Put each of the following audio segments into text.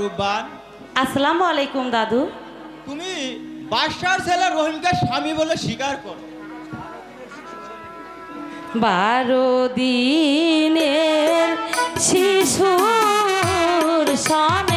রূপবান আসসালামু আলাইকুম দাদু। তুমি বাদশার ছেলে রহিমকে স্বামী বলে স্বীকার করো। বারো দিনের শিশুর সনে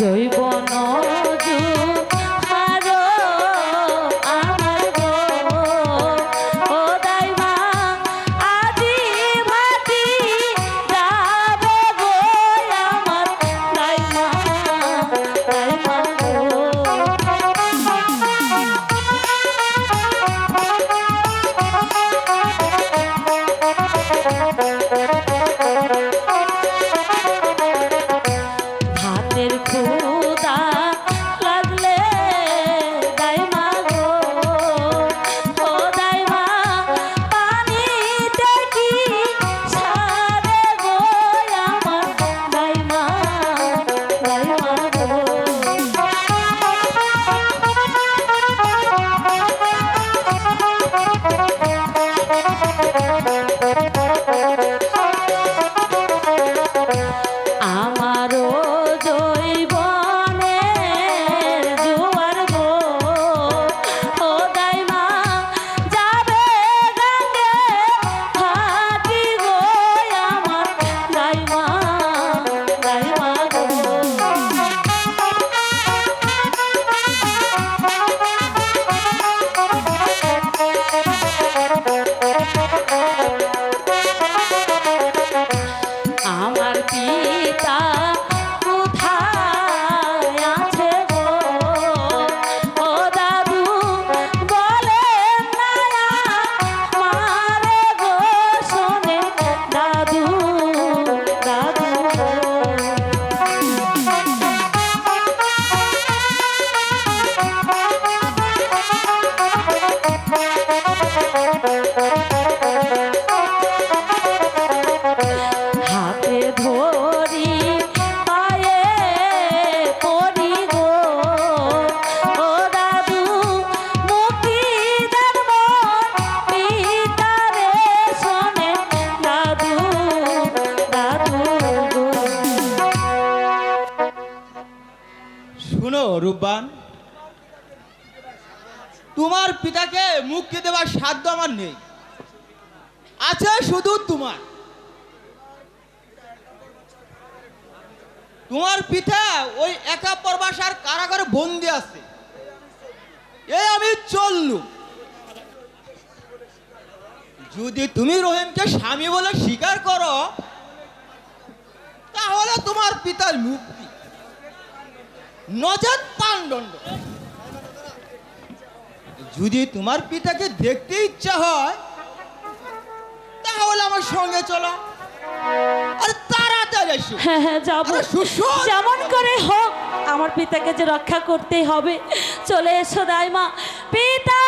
有一 রূপবান তোমার পিতাকে মুক্তি দেওয়ার সাধ্য আমার নেই। আছে শুধু তোমার। তোমার পিতা ওই একা পরবাসার কারাগারে বন্দি আছে। এই আমি চললুম। যদি তুমি রহিমকে স্বামী বলে স্বীকার করো, তাহলে তোমার পিতার মুক্তি নজর পানদণ্ড। যদি তোমার পিতাকে দেখতে ইচ্ছা হয় তাহলে আমার সঙ্গে চলো। আর তাড়াতাড়ি এসো। হ্যাঁ হ্যাঁ যাব। যেমন করে হোক আমার পিতাকে যে রক্ষা করতেই হবে। চলে এসো দাইমা। পিতা!